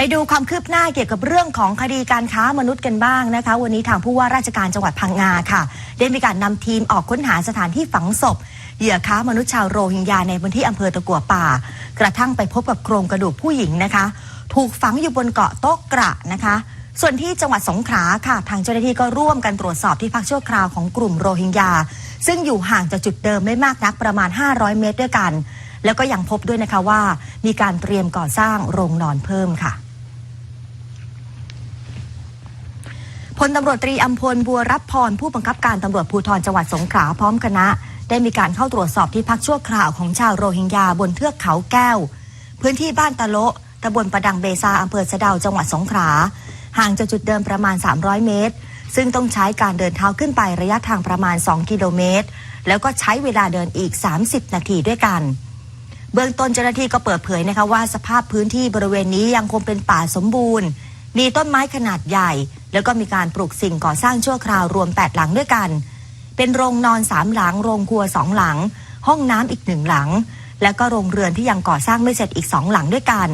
ไปดูความคืบหน้าเกี่ยวกับเรื่องของคดีการค้ามนุษย์กันบ้างนะคะ วันนี้ทางผู้ว่าราชการจังหวัดพังงาค่ะ ได้มีการนำทีมออกค้นหาสถานที่ฝังศพ เหยื่อค้ามนุษย์ชาวโรฮิงญาในพื้นที่อำเภอตะกัวป่า กระทั่งไปพบกับโครงกระดูกผู้หญิงนะคะ ถูกฝังอยู่บนเกาะโต๊ะกระนะคะ ส่วนที่จังหวัดสงขลาค่ะ ทางเจ้าหน้าที่ก็ร่วมกันตรวจสอบที่พักชั่วคราวของกลุ่มโรฮิงญาซึ่งอยู่ห่างจากจุดเดิมไม่มากนักประมาณ 500 เมตรด้วยกัน แล้วก็ยังพบด้วยนะคะว่า มีการเตรียมก่อสร้างโรงนอนเพิ่มค่ะ พลตำรวจตรีอัมพลบัวรับพร ผู้บังคับการตำรวจภูธรจังหวัดสงขลาพร้อมคณะ ได้มีการเข้าตรวจสอบที่พักชั่วคราวของชาวโรฮิงญาบนเทือกเขาแก้ว พื้นที่บ้านตะโละตำบลประดังเบซาอำเภอสะดาวจังหวัดสงขลาห่างจากจุดเดิมประมาณ 300 เมตร ซึ่งต้องใช้การเดินเท้าขึ้นไประยะทางประมาณ 2 กิโลเมตร แล้วก็ใช้เวลาเดินอีก 30 นาทีด้วยกัน เบื้องต้นเจ้าหน้าที่ก็เปิดเผยนะคะว่าสภาพพื้นที่บริเวณนี้ยังคงเป็นป่าสมบูรณ์ มีต้นไม้ขนาดใหญ่ แล้วก็มีการปลูกสิ่งก่อสร้างชั่วคราวรวม 8 หลังด้วยกัน เป็นโรงนอนสามหลัง โรงครัวสองหลัง ห้องน้ำอีกหนึ่งหลัง แล้วก็โรงเรือนที่ยังก่อสร้างไม่เสร็จอีกสองหลังด้วยกัน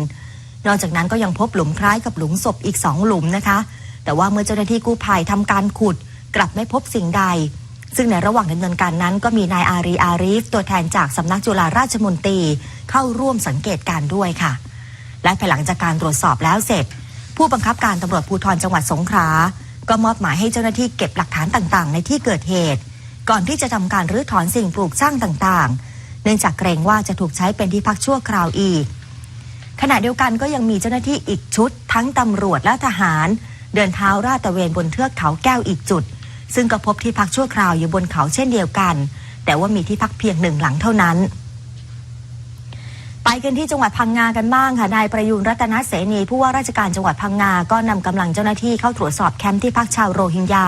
นอกจากนั้นก็ยังพบหลุมคล้ายกับหลุมศพอีกสองหลุมนะคะ แต่ว่าเมื่อเจ้าหน้าที่กู้ภัยทำการขุด กลับไม่พบสิ่งใด ซึ่งในระหว่างดำเนินการนั้นก็มีนายอารีอารีฟตัวแทนจากสำนักจุฬาราชมนตรีเข้าร่วมสังเกตการ์ด้วยค่ะ และภายหลังจากการตรวจสอบแล้วเสร็จ ผู้บังคับการตำรวจภูธรจังหวัดสงขลาก็มอบหมายให้เจ้าหน้าที่เก็บหลักฐานต่างๆ ในที่เกิดเหตุ ก่อนที่จะทำการรื้อถอนสิ่งปลูกสร้างต่างๆ เนื่องจากเกรงว่าจะถูกใช้เป็นที่พักชั่วคราวอีก ขณะเดียวกันก็ยังมีเจ้าหน้าที่อีกชุด ทั้งตำรวจและทหาร เดินเท้าราดตระเวนบนเทือกเขาแก้วอีกจุด ซึ่งก็พบที่พักชั่วคราวอยู่บนเขาเช่นเดียวกัน แต่ว่ามีที่พักเพียงหนึ่งหลังเท่านั้น กันที่จังหวัดพังงากันบ้างค่ะ นายประยูนรัตนเสนีผู้ว่าราชการจังหวัดพังงา ก็นำกำลังเจ้าหน้าที่เข้าตรวจสอบแคมป์ที่พักชาวโรฮิงญา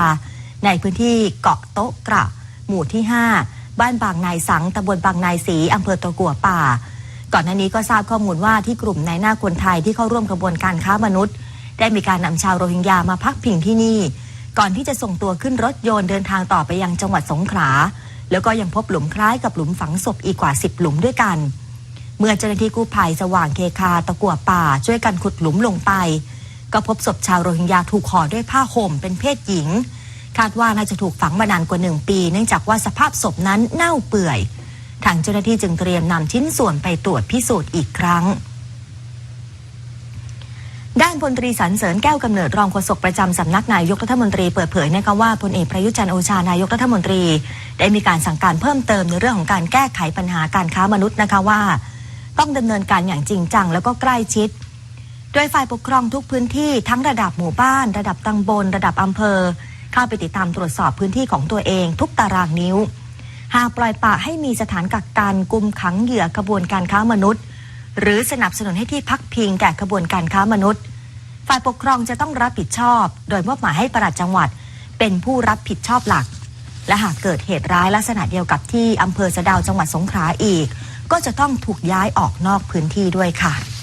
ในพื้นที่เกาะโต๊ะกระ หมู่ที่ 5 บ้านบางนายสังตำบลบางนายศรีอำเภอตะกัวป่า ก่อนหน้านี้ก็ทราบข้อมูลว่าที่กลุ่มนายหน้าคนไทยที่เข้าร่วมกระบวนการค้ามนุษย์ ได้มีการนำชาวโรฮิงญามาพักพิงที่นี่ ก่อนที่จะส่งตัวขึ้นรถยนต์เดินทางต่อไปยังจังหวัดสงขลาแล้วก็ยังพบหลุมคล้ายกับหลุมฝังศพอีกกว่า 10 หลุมด้วยกัน เมื่อเจ้าหน้าที่กู้ภัยสว่างเคคาตะกัวป่า ช่วยกันขุดหลุมลงไป ก็พบศพชาวโรฮิงญาถูกห่อด้วยผ้าห่มเป็นเพศหญิง คาดว่าน่าจะถูกฝังมานานกว่าหนึ่งปี เนื่องจากว่าสภาพศพนั้นเน่าเปื่อย ทางเจ้าหน้าที่จึงเตรียมนำชิ้นส่วนไปตรวจพิสูจน์อีกครั้งด้านพลตรีสรรเสริญแก้วกำเนิดรองโฆษกประจำสำนักนายกรัฐมนตรีเปิดเผยนะคะว่าพลเอกประยุจันทร์โอชานายกรัฐมนตรี ได้มีการสั่งการเพิ่มเติมในเรื่องของการแก้ไขปัญหาการค้ามนุษย์นะคะว่า ต้องดำเนินการอย่างจริงจังแล้วก็ใกล้ชิด โดยฝ่ายปกครองทุกพื้นที่ทั้งระดับหมู่บ้าน ระดับตำบล ระดับอำเภอ เข้าไปติดตามตรวจสอบพื้นที่ของตัวเอง ทุกตารางนิ้ว หากปล่อยปะให้มีสถานกักกันกุมขังเหยื่อกระบวนการค้ามนุษย์ หรือสนับสนุนให้ที่พักพิงแก่กระบวนการค้ามนุษย์ ฝ่ายปกครองจะต้องรับผิดชอบ โดยมอบหมายให้ปลัดจังหวัด เป็นผู้รับผิดชอบหลักและหากเกิดเหตุร้ายลักษณะเดียวกับที่อำเภอสะดาวจังหวัดสงขลาอีก ก็จะต้องถูกย้ายออกนอกพื้นที่ด้วยค่ะ